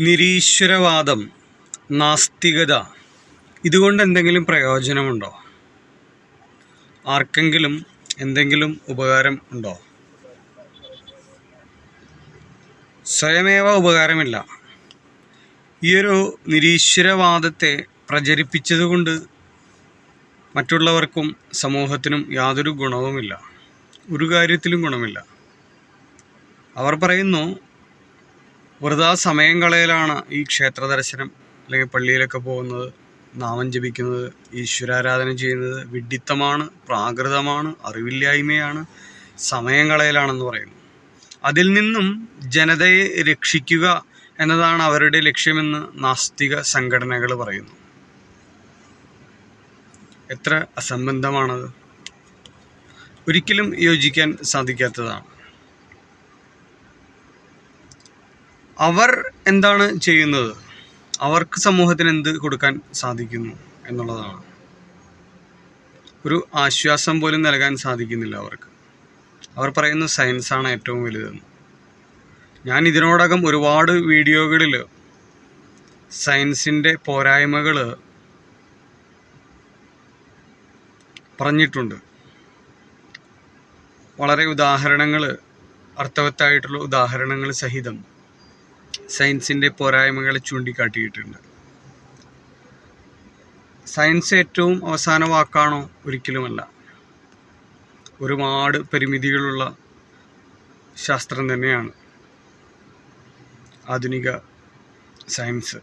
നിരീശ്വരവാദം നാസ്തികത ഇതുകൊണ്ട് എന്തെങ്കിലും പ്രയോജനമുണ്ടോ? ആർക്കെങ്കിലും എന്തെങ്കിലും ഉപകാരം ഉണ്ടോ? സ്വയമേവ ഉപകാരമില്ല. ഈയൊരു നിരീശ്വരവാദത്തെ പ്രചരിപ്പിച്ചതുകൊണ്ട് മറ്റുള്ളവർക്കും സമൂഹത്തിനും യാതൊരു ഗുണവുമില്ല. ഒരു കാര്യത്തിലും ഗുണമില്ല. അവർ പറയുന്നു വെറുതെ സമയം കളയലാണ് ഈ ക്ഷേത്ര ദർശനം അല്ലെങ്കിൽ പള്ളിയിലൊക്കെ പോകുന്നത്. നാമം ജപിക്കുന്നത് ഈശ്വരാരാധന ചെയ്യുന്നത് വിഡിത്തമാണ് പ്രാകൃതമാണ് അറിവില്ലായ്മയാണ് സമയം കളയലാണെന്ന് പറയുന്നു. അതിൽ നിന്നും ജനതയെ രക്ഷിക്കുക എന്നതാണ് അവരുടെ ലക്ഷ്യമെന്ന് നാസ്തിക സംഘടനകൾ പറയുന്നു. എത്ര അസംബന്ധമാണത്. ഒരിക്കലും യോജിക്കാൻ സാധിക്കാത്തതാണ്. അവർ എന്താണ് ചെയ്യുന്നത്? അവർക്ക് സമൂഹത്തിന് എന്ത് കൊടുക്കാൻ സാധിക്കുന്നു എന്നുള്ളതാണ്. ഒരു ആശ്വാസം പോലും നൽകാൻ സാധിക്കുന്നില്ല അവർക്ക്. അവർ പറയുന്ന സയൻസാണ് ഏറ്റവും വലുതെന്ന്. ഞാൻ ഇതിനോടകം ഒരുപാട് വീഡിയോകളിൽ സയൻസിന്റെ പോരായ്മകൾ പറഞ്ഞിട്ടുണ്ട്. വളരെ ഉദാഹരണങ്ങൾ അർത്ഥവത്തായിട്ടുള്ള ഉദാഹരണങ്ങൾ സഹിതം. സയൻസിന്റെ പോരായ്മകളെ ചൂണ്ടിക്കാട്ടിയിട്ടുണ്ട്. സയൻസ് ഏറ്റവും അവസാന വാക്കാണോ? ഒരിക്കലുമല്ല. ഒരുപാട് പരിമിതികളുള്ള ശാസ്ത്രം തന്നെയാണ് ആധുനിക സയൻസ്.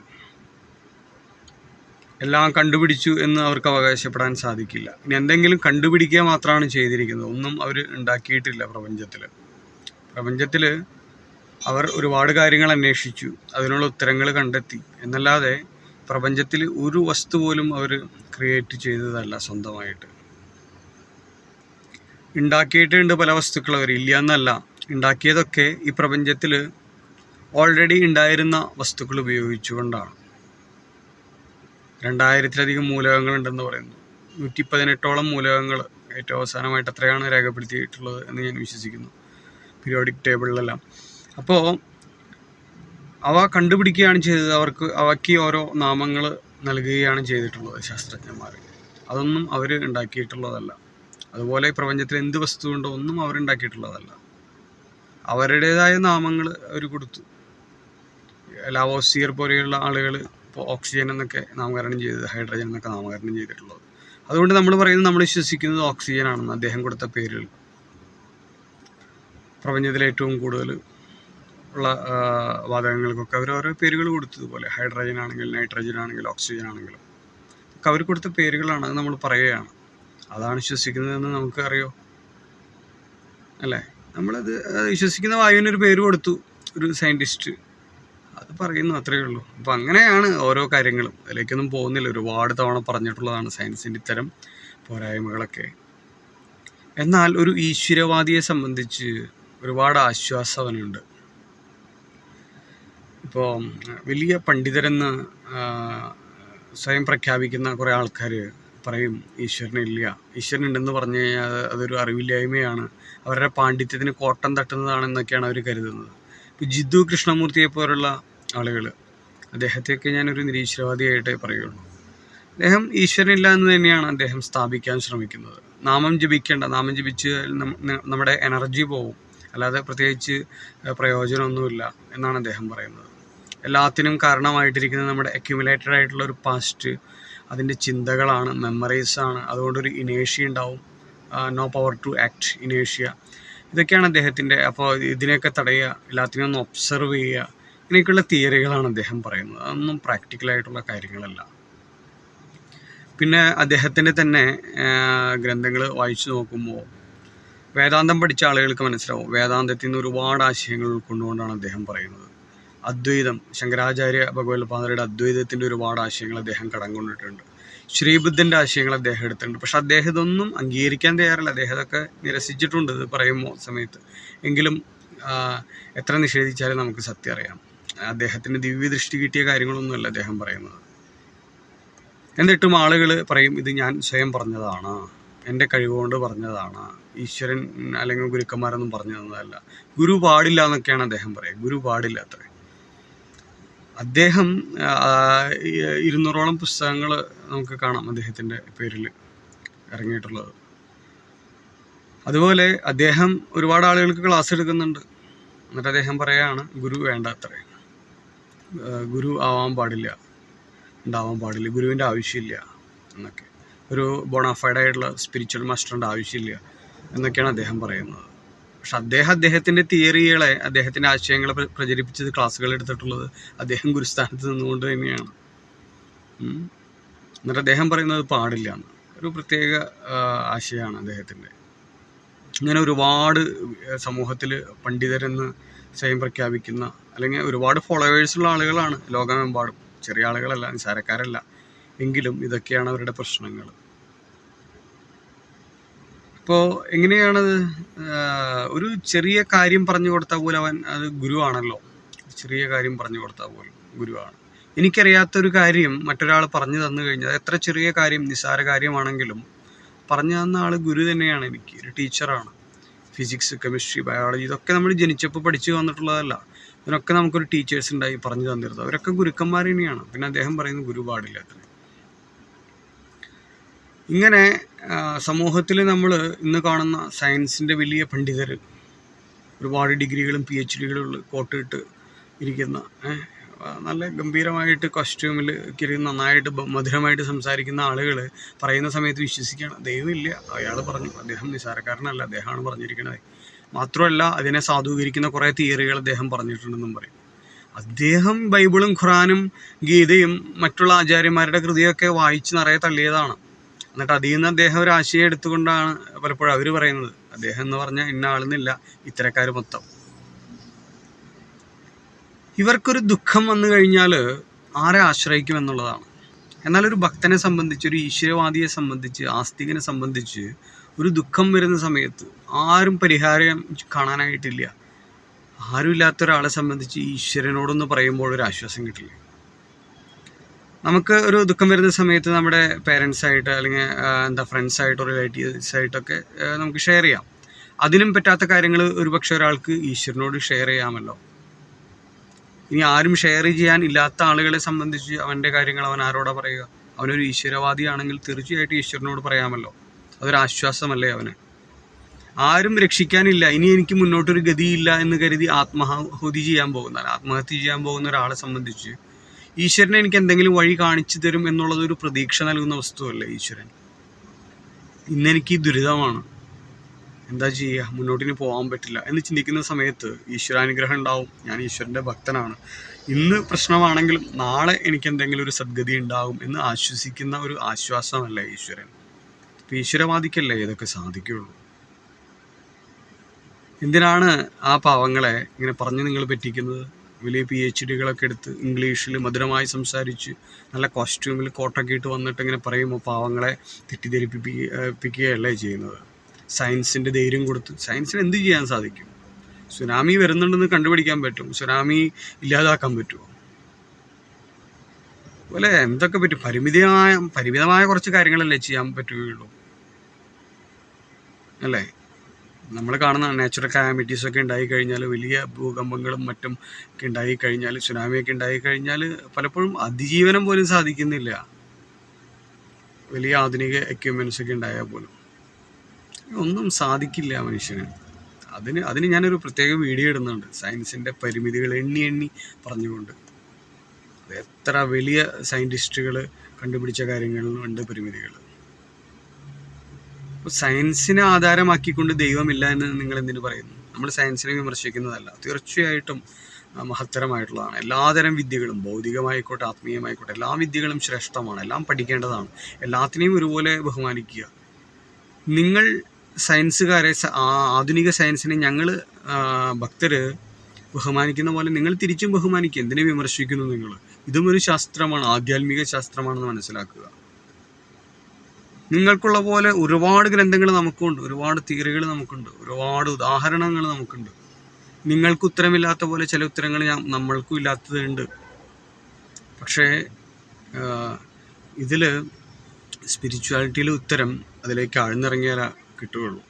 എല്ലാം കണ്ടുപിടിച്ചു എന്ന് അവർക്ക് അവകാശപ്പെടാൻ സാധിക്കില്ല. ഇനി എന്തെങ്കിലും കണ്ടുപിടിക്കുക മാത്രമാണ് ചെയ്തിരിക്കുന്നത്. ഒന്നും അവർ ഉണ്ടാക്കിയിട്ടില്ല പ്രപഞ്ചത്തിൽ. പ്രപഞ്ചത്തിൽ അവർ ഒരുപാട് കാര്യങ്ങൾ അന്വേഷിച്ചു. അതിനുള്ള ഉത്തരങ്ങൾ കണ്ടെത്തി. എന്നല്ലാതെ പ്രപഞ്ചത്തിൽ ഒരു വസ്തു പോലും അവർ ക്രിയേറ്റ് ചെയ്തതല്ല സ്വന്തമായിട്ട്. ഉണ്ടാക്കിയിട്ടുണ്ട് പല വസ്തുക്കൾ അവർ. ഇല്ല എന്നല്ല. ഉണ്ടാക്കിയതൊക്കെ ഈ പ്രപഞ്ചത്തിൽ ഓൾറെഡി ഉണ്ടായിരുന്ന വസ്തുക്കൾ ഉപയോഗിച്ചുകൊണ്ടാണ്. രണ്ടായിരത്തിലധികം മൂലകങ്ങളുണ്ടെന്ന് പറയുന്നു. നൂറ്റി പതിനെട്ടോളം മൂലകങ്ങൾ ഏറ്റവും അവസാനമായിട്ട് എത്രയാണ് രേഖപ്പെടുത്തിയിട്ടുള്ളത് എന്ന് ഞാൻ വിശ്വസിക്കുന്നു. പീരിയോഡിക് ടേബിളിലെല്ലാം അപ്പോൾ അവ കണ്ടുപിടിക്കുകയാണ് ചെയ്തത്. അവർക്ക് അവയ്ക്ക് ഓരോ നാമങ്ങൾ നൽകുകയാണ് ചെയ്തിട്ടുള്ളത് ശാസ്ത്രജ്ഞന്മാർ. അതൊന്നും അവർ ഉണ്ടാക്കിയിട്ടുള്ളതല്ല. അതുപോലെ പ്രപഞ്ചത്തിൽ എന്ത് വസ്തുണ്ടോ ഒന്നും അവരുണ്ടാക്കിയിട്ടുള്ളതല്ല അവരുടേതായ നാമങ്ങൾ അവർ കൊടുത്തു. ലാവോസിയർ പോലെയുള്ള ആളുകൾ ഇപ്പോൾ ഓക്സിജൻ എന്നൊക്കെ നാമകരണം ചെയ്തത് ഹൈഡ്രജൻ എന്നൊക്കെ നാമകരണം ചെയ്തിട്ടുള്ളത്. അതുകൊണ്ട് നമ്മൾ പറയുന്നത് നമ്മൾ വിശ്വസിക്കുന്നത് ഓക്സിജൻ ആണെന്ന് അദ്ദേഹം കൊടുത്ത പേരുകൾ. പ്രപഞ്ചത്തിലെ ഏറ്റവും കൂടുതൽ ഉള്ള വാതകങ്ങൾക്കൊക്കെ അവർ ഓരോ പേരുകൾ കൊടുത്തതുപോലെ. ഹൈഡ്രജൻ ആണെങ്കിൽ നൈട്രജൻ ആണെങ്കിലും ഓക്സിജൻ ആണെങ്കിലും. ഒക്കെ അവർ കൊടുത്ത പേരുകളാണ് അത് നമ്മൾ പറയുകയാണ്. അതാണ് വിശ്വസിക്കുന്നതെന്ന് നമുക്കറിയോ അല്ലേ? നമ്മളത് വിശ്വസിക്കുന്ന വായുവിനൊരു പേര് കൊടുത്തു ഒരു സയന്റിസ്റ്റ് അത് പറയുന്നു അത്രയേ ഉള്ളൂ. അപ്പം അങ്ങനെയാണ് ഓരോ കാര്യങ്ങളും. അതിലേക്കൊന്നും പോകുന്നില്ല. ഒരുപാട് തവണ പറഞ്ഞിട്ടുള്ളതാണ് സയൻസിന്റെ ഇത്തരം പോരായ്മകളൊക്കെ. എന്നാൽ ഒരു ഈശ്വരവാദിയെ സംബന്ധിച്ച് ഒരുപാട് ആശ്വാസം അവനുണ്ട് ഇപ്പോൾ വലിയ പണ്ഡിതരെന്ന് സ്വയം പ്രഖ്യാപിക്കുന്ന കുറേ ആൾക്കാർ പറയും ഈശ്വരനില്ല ഈശ്വരനുണ്ടെന്ന് പറഞ്ഞു കഴിഞ്ഞാൽ അതൊരു അറിവില്ലായ്മയാണ്. അവരുടെ പാണ്ഡിത്യത്തിന് കോട്ടം തട്ടുന്നതാണെന്നൊക്കെയാണ് അവർ കരുതുന്നത്. ഇപ്പോൾ ജിദ്ദു കൃഷ്ണമൂർത്തിയെ പോലുള്ള ആളുകൾ അദ്ദേഹത്തെയൊക്കെ ഞാനൊരു നിരീശ്വരവാദിയായിട്ടേ പറയുള്ളൂ അദ്ദേഹം ഈശ്വരനില്ല എന്ന് തന്നെയാണ് അദ്ദേഹം സ്ഥാപിക്കാൻ ശ്രമിക്കുന്നത്. നാമം ജപിക്കേണ്ട നാമം ജപിച്ച് നമ്മുടെ എനർജി പോവും. അല്ലാതെ പ്രത്യേകിച്ച് പ്രയോജനമൊന്നുമില്ല എന്നാണ് അദ്ദേഹം പറയുന്നത്. എല്ലാത്തിനും കാരണമായിട്ടിരിക്കുന്നത് നമ്മുടെ അക്യുമുലേറ്റഡ് ആയിട്ടുള്ള ഒരു പാസ്റ്റ് അതിന്റെ ചിന്തകളാണ് മെമ്മറീസാണ് അതുകൊണ്ടൊരു ഇനേഷ്യ ഉണ്ടാവും. നോ പവർ ടു ആക്ട് ഇനേഷ്യ. ഇതൊക്കെയാണ് അദ്ദേഹത്തിന്റെ അപ്പോൾ ഇതിനെയൊക്കെ തടയുക എല്ലാത്തിനും ഒന്ന് ഒബ്സർവ് ചെയ്യുക. ഇങ്ങനെയൊക്കെയുള്ള തിയറികളാണ് അദ്ദേഹം പറയുന്നത്. അതൊന്നും പ്രാക്ടിക്കലായിട്ടുള്ള കാര്യങ്ങളല്ല. പിന്നെ അദ്ദേഹത്തിന്റെ തന്നെ ഗ്രന്ഥങ്ങൾ വായിച്ചു നോക്കുമ്പോൾ വേദാന്തം പഠിച്ച ആളുകൾക്ക് മനസ്സിലാവും. വേദാന്തത്തിൽ നിന്ന് ഒരുപാട് ആശയങ്ങൾ ഉൾക്കൊണ്ടുകൊണ്ടാണ് അദ്ദേഹം പറയുന്നത്. അദ്വൈതം ശങ്കരാചാര്യ ഭഗവത് പാദരുടെ അദ്വൈതത്തിന്റെ ഒരുപാട് ആശയങ്ങൾ അദ്ദേഹം കടം കൊണ്ടിട്ടുണ്ട് ശ്രീബുദ്ധന്റെ ആശയങ്ങൾ അദ്ദേഹം എടുത്തിട്ടുണ്ട്. പക്ഷെ അദ്ദേഹം ഇതൊന്നും അംഗീകരിക്കാൻ തയ്യാറില്ല. അദ്ദേഹം ഇതൊക്കെ നിരസിച്ചിട്ടുണ്ട് ഇത് പറയുമ്പോൾ സമയത്ത്. എങ്കിലും എത്ര നിഷേധിച്ചാലും നമുക്ക് സത്യം അറിയാം. അദ്ദേഹത്തിന് ദിവ്യദൃഷ്ടി കിട്ടിയ കാര്യങ്ങളൊന്നുമല്ല അദ്ദേഹം പറയുന്നത്. എന്നിട്ടും ആളുകൾ പറയും ഇത് ഞാൻ സ്വയം പറഞ്ഞതാണ്. എന്റെ കഴിവുകൊണ്ട് പറഞ്ഞതാണ്. ഈശ്വരൻ അല്ലെങ്കിൽ ഗുരുക്കന്മാരൊന്നും പറഞ്ഞു തന്നതല്ല ഗുരു പാടില്ല എന്നൊക്കെയാണ് അദ്ദേഹം പറയുക. ഗുരു പാടില്ല അത്രേ അദ്ദേഹം ഇരുന്നൂറോളം പുസ്തകങ്ങൾ നമുക്ക് കാണാം അദ്ദേഹത്തിന്റെ പേരിൽ ഇറങ്ങിയിട്ടുള്ളത്. അതുപോലെ അദ്ദേഹം ഒരുപാട് ആളുകൾക്ക് ക്ലാസ് എടുക്കുന്നുണ്ട്. എന്നിട്ട് അദ്ദേഹം പറയാണ് ഗുരു വേണ്ട അത്രേ ഗുരു ആവാൻ പാടില്ല ഉണ്ടാവാൻ പാടില്ല ഗുരുവിന്റെ ആവശ്യമില്ല എന്നൊക്കെ. ഒരു ബോണഫൈഡ് ആയിട്ടുള്ള സ്പിരിച്വൽ മാസ്റ്ററിന്റെ ആവശ്യമില്ല എന്നൊക്കെയാണ് അദ്ദേഹം പറയുന്നത്. പക്ഷെ അദ്ദേഹം അദ്ദേഹത്തിന്റെ തിയറികളെ അദ്ദേഹത്തിന്റെ ആശയങ്ങളെ പ്ര- പ്രചരിപ്പിച്ചത് ക്ലാസ്സുകൾ എടുത്തിട്ടുള്ളത് അദ്ദേഹം ഗുരുസ്ഥാനത്ത് നിന്നുകൊണ്ട് തന്നെയാണ്. എന്നിട്ട് അദ്ദേഹം പറയുന്നത് പാടില്ല ഒരു പ്രത്യേക ആശയമാണ് അദ്ദേഹത്തിന്റെ. ഇങ്ങനെ ഒരുപാട് സമൂഹത്തിൽ പണ്ഡിതരെന്ന് സ്വയം പ്രഖ്യാപിക്കുന്ന അല്ലെങ്കിൽ ഒരുപാട് ഫോളോവേഴ്സുള്ള ആളുകളാണ് ലോകമെമ്പാടും. ചെറിയ ആളുകളല്ല നിസാരക്കാരല്ല. എങ്കിലും ഇതൊക്കെയാണ് അവരുടെ പ്രശ്നങ്ങൾ. ഇപ്പോൾ എങ്ങനെയാണത്? ഒരു ചെറിയ കാര്യം പറഞ്ഞു കൊടുത്താൽ പോലെ അവൻ അത് ഗുരുവാണല്ലോ. ചെറിയ കാര്യം പറഞ്ഞു കൊടുത്താൽ പോലും ഗുരുവാണ്. എനിക്കറിയാത്തൊരു കാര്യം മറ്റൊരാൾ പറഞ്ഞു തന്നു കഴിഞ്ഞാൽ എത്ര ചെറിയ കാര്യം നിസ്സാര കാര്യമാണെങ്കിലും പറഞ്ഞു തന്ന ആൾ ഗുരു തന്നെയാണ് എനിക്ക്. ഒരു ടീച്ചറാണ്. ഫിസിക്സ് കെമിസ്ട്രി ബയോളജി ഇതൊക്കെ നമ്മൾ ജനിച്ചപ്പോൾ പഠിച്ചു വന്നിട്ടുള്ളതല്ല. ഇതിനൊക്കെ നമുക്കൊരു ടീച്ചേഴ്സ് ഉണ്ടായി പറഞ്ഞു തന്നിരുന്നത്. അവരൊക്കെ ഗുരുക്കന്മാർ തന്നെയാണ്. പിന്നെ അദ്ദേഹം പറയുന്നത് ഗുരു പാടില്ല. ഇങ്ങനെ സമൂഹത്തിൽ നമ്മൾ ഇന്ന് കാണുന്ന സയൻസിന്റെ വലിയ പണ്ഡിതർ ഒരുപാട് ഡിഗ്രികളും പി എച്ച് ഡികളും കോട്ടിട്ട് ഇരിക്കുന്ന നല്ല ഗംഭീരമായിട്ട് കോസ്റ്റ്യൂമിൽ കിരി നന്നായിട്ട് മധുരമായിട്ട് സംസാരിക്കുന്ന ആളുകൾ പറയുന്ന സമയത്ത് വിശ്വസിക്കുകയാണ്. ദൈവമില്ല അയാൾ പറഞ്ഞു അദ്ദേഹം നിസാരക്കാരനല്ല അദ്ദേഹമാണ് പറഞ്ഞിരിക്കുന്നത് മാത്രമല്ല അതിനെ സാധൂകരിക്കുന്ന കുറേ തിയറികൾ അദ്ദേഹം പറഞ്ഞിട്ടുണ്ടെന്നും പറയും. അദ്ദേഹം ബൈബിളും ഖുറാനും ഗീതയും മറ്റുള്ള ആചാര്യന്മാരുടെ കൃതിയൊക്കെ വായിച്ച് നിറയെ തള്ളിയതാണ്. എന്നിട്ട് അതിൽ നിന്ന് അദ്ദേഹം ഒരു ആശയം എടുത്തുകൊണ്ടാണ് പലപ്പോഴും അവർ പറയുന്നത്. അദ്ദേഹം എന്ന് പറഞ്ഞാൽ ഇന്ന ആളെന്നില്ല ഇത്തരക്കാർ മൊത്തം. ഇവർക്കൊരു ദുഃഖം വന്നു കഴിഞ്ഞാൽ ആരെ ആശ്രയിക്കും എന്നുള്ളതാണ്. എന്നാൽ ഒരു ഭക്തനെ സംബന്ധിച്ച് ഒരു ഈശ്വരവാദിയെ സംബന്ധിച്ച് ആസ്തികനെ സംബന്ധിച്ച് ഒരു ദുഃഖം വരുന്ന സമയത്ത് ആരും പരിഹാരം കാണാനായിട്ടില്ല. ആരുമില്ലാത്ത ഒരാളെ സംബന്ധിച്ച് ഈശ്വരനോടൊന്ന് പറയുമ്പോൾ ഒരു ആശ്വാസം കിട്ടില്ല. നമുക്ക് ഒരു ദുഃഖം വരുന്ന സമയത്ത് നമ്മുടെ പേരൻസ് ആയിട്ട് അല്ലെങ്കിൽ എന്താ ഫ്രണ്ട്സ് ആയിട്ട് റിലേറ്റീവ്സ് ആയിട്ടൊക്കെ ആ, നമുക്ക് ഷെയർ ചെയ്യാം. അതിലും പറ്റാത്ത കാര്യങ്ങൾ ഒരുപക്ഷെ ഒരാൾക്ക് ഈശ്വരനോട് ഷെയർ ചെയ്യാമല്ലോ. ഇനി ആരും ഷെയർ ചെയ്യാൻ ഇല്ലാത്ത ആളുകളെ സംബന്ധിച്ച് അവന്റെ കാര്യങ്ങൾ അവൻ ആരോടാ പറയുക? അവനൊരു ഈശ്വരവാദിയാണെങ്കിൽ തീർച്ചയായിട്ടും ഈശ്വരനോട് പറയാമല്ലോ. അതൊരു ആശ്വാസമല്ലേ അവന്? ആരും രക്ഷിക്കാനില്ല. ഇനി എനിക്ക് മുന്നോട്ടൊരു ഗതിയില്ല എന്ന് കരുതി ആത്മാഹുതി ചെയ്യാൻ പോകുന്ന ആത്മഹത്യ ചെയ്യാൻ പോകുന്ന ഒരാളെ സംബന്ധിച്ച് ഈശ്വരൻ എനിക്ക് എന്തെങ്കിലും വഴി കാണിച്ചു തരും എന്നുള്ളത് ഒരു പ്രതീക്ഷ നൽകുന്ന വസ്തുവല്ലേ ഈശ്വരൻ? ഇന്നെനിക്ക് ദുരിതമാണ്. എന്താ ചെയ്യുക മുന്നോട്ടിന് പോകാൻ പറ്റില്ല എന്ന് ചിന്തിക്കുന്ന സമയത്ത് ഈശ്വരാനുഗ്രഹം ഉണ്ടാവും. ഞാൻ ഈശ്വരന്റെ ഭക്തനാണ്. ഇന്ന് പ്രശ്നമാണെങ്കിലും നാളെ എനിക്ക് എന്തെങ്കിലും ഒരു സദ്ഗതി ഉണ്ടാവും എന്ന് ആശ്വസിക്കുന്ന ഒരു ആശ്വാസമല്ല ഈശ്വരൻ? ഇപ്പം ഈശ്വരവാദിക്കല്ലേ ഇതൊക്കെ സാധിക്കുള്ളൂ? എന്തിനാണ് ആ പാവങ്ങളെ ഇങ്ങനെ പറഞ്ഞ് നിങ്ങൾ പറ്റിക്കുന്നത്? വലിയ പി എച്ച് ഡികളൊക്കെ എടുത്ത് ഇംഗ്ലീഷിൽ മധുരമായി സംസാരിച്ച് നല്ല കോസ്റ്റ്യൂമിൽ കോട്ടൊക്കെ ഇട്ട് വന്നിട്ട് ഇങ്ങനെ പറയുമ്പോൾ പാവങ്ങളെ തെറ്റിദ്ധരിപ്പിക്കുകയല്ലേ ചെയ്യുന്നത്. സയൻസിന്റെ ധൈര്യം കൊടുത്ത് സയൻസിന് എന്ത് ചെയ്യാൻ സാധിക്കും? സുനാമി വരുന്നുണ്ടെന്ന് കണ്ടുപിടിക്കാൻ പറ്റും സുനാമി ഇല്ലാതാക്കാൻ പറ്റുമോ? അതുപോലെ എന്തൊക്കെ പറ്റും? പരിമിതമായ പരിമിതമായ കുറച്ച് കാര്യങ്ങളല്ലേ ചെയ്യാൻ പറ്റുകയുള്ളൂ. അല്ലേ? നമ്മൾ കാണുന്ന നാച്ചുറൽ കാലാമിറ്റീസ് ഒക്കെ ഉണ്ടായി കഴിഞ്ഞാൽ വലിയ ഭൂകമ്പങ്ങളും മറ്റും ഒക്കെ ഉണ്ടായി കഴിഞ്ഞാൽ സുനാമിയൊക്കെ ഉണ്ടായി കഴിഞ്ഞാൽ പലപ്പോഴും അതിജീവനം പോലും സാധിക്കുന്നില്ല. വലിയ ആധുനിക എക്യുപ്മെന്റ്സ് ഒക്കെ ഉണ്ടായാൽ പോലും. ഒന്നും സാധിക്കില്ല മനുഷ്യന്. അതിന് അതിന് ഞാനൊരു പ്രത്യേക വീഡിയോ ഇടുന്നുണ്ട്. സയൻസിന്റെ പരിമിതികൾ എണ്ണി എണ്ണി പറഞ്ഞുകൊണ്ട്. എത്ര വലിയ സയന്റിസ്റ്റുകൾ കണ്ടുപിടിച്ച കാര്യങ്ങളിലും ഉണ്ട് പരിമിതികൾ അപ്പോൾ സയൻസിനെ ആധാരമാക്കിക്കൊണ്ട് ദൈവമില്ല എന്ന് നിങ്ങൾ എന്തിനു പറയുന്നു? നമ്മൾ സയൻസിനെ വിമർശിക്കുന്നതല്ല. തീർച്ചയായിട്ടും മഹത്തരമായിട്ടുള്ളതാണ്. എല്ലാതരം വിദ്യകളും ഭൗതികമായിക്കോട്ടെ ആത്മീയമായിക്കോട്ടെ എല്ലാ വിദ്യകളും ശ്രേഷ്ഠമാണ്. എല്ലാം പഠിക്കേണ്ടതാണ്. എല്ലാത്തിനെയും ഒരുപോലെ ബഹുമാനിക്കുക. നിങ്ങൾ സയൻസുകാരെ ആധുനിക സയൻസിനെ ഞങ്ങൾ ഭക്തർ ബഹുമാനിക്കുന്ന പോലെ നിങ്ങൾ തിരിച്ചും ബഹുമാനിക്കുക. എന്തിനെ വിമർശിക്കുന്നു നിങ്ങൾ? ഇതും ഒരു ശാസ്ത്രമാണ് ആധ്യാത്മിക ശാസ്ത്രമാണെന്ന് മനസ്സിലാക്കുക. നിങ്ങൾക്കുള്ള പോലെ ഒരുപാട് ഗ്രന്ഥങ്ങൾ നമുക്കുണ്ട് ഒരുപാട് തിയറികൾ നമുക്കുണ്ട് ഒരുപാട് ഉദാഹരണങ്ങൾ നമുക്കുണ്ട്. നിങ്ങൾക്ക് ഉത്തരമില്ലാത്ത പോലെ ചില ഉത്തരങ്ങൾ ഞാൻ നമ്മൾക്കും ഇല്ലാത്തതുണ്ട്. പക്ഷേ ഇതിൽ സ്പിരിച്വാലിറ്റിയിലെ ഉത്തരം അതിലേക്ക് ആഴ്ന്നിറങ്ങിയാലേ കിട്ടുകയുള്ളൂ.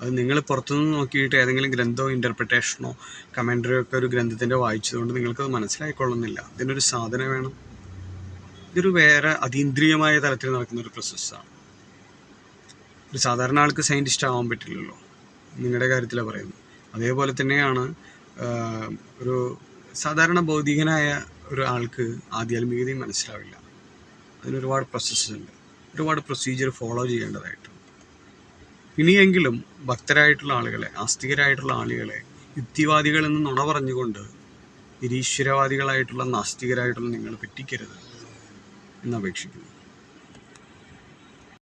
അത് നിങ്ങൾ പുറത്തുനിന്ന് നോക്കിയിട്ട് ഏതെങ്കിലും ഗ്രന്ഥമോ ഇന്റർപ്രിട്ടേഷനോ കമന്ററിയോ ഒക്കെ ഒരു ഗ്രന്ഥത്തിന്റെ വായിച്ചതുകൊണ്ട് നിങ്ങൾക്കത് മനസ്സിലായിക്കൊള്ളുന്നില്ല. അതിനൊരു സാധന വേണം. ഇതൊരു വേറെ അതീന്ദ്രിയമായ തലത്തിൽ നടക്കുന്ന ഒരു പ്രോസസ്സാണ് ഒരു സാധാരണ ആൾക്ക് സയന്റിസ്റ്റ് ആവാൻ പറ്റില്ലല്ലോ. നിങ്ങളുടെ കാര്യത്തിലാണ് പറയുന്നത്. അതേപോലെ തന്നെയാണ് ഒരു സാധാരണ ഭൗതികനായ ഒരു ആൾക്ക് ആധ്യാത്മികതയും മനസ്സിലാവില്ല. അതിനൊരുപാട് പ്രോസസ്സസ് പ്രോസസ്സ് ഉണ്ട്. ഒരുപാട് പ്രൊസീജിയർ ഫോളോ ചെയ്യേണ്ടതായിട്ടുണ്ട്. ഇനിയെങ്കിലും ഭക്തരായിട്ടുള്ള ആളുകളെ ആസ്തികരായിട്ടുള്ള ആളുകളെ യുക്തിവാദികൾ എന്ന് നുണ പറഞ്ഞുകൊണ്ട് നിരീശ്വരവാദികളായിട്ടുള്ള നാസ്തികരായിട്ടുള്ള നിങ്ങൾ പറ്റിക്കരുത് എന്നപേക്ഷിക്കുന്നു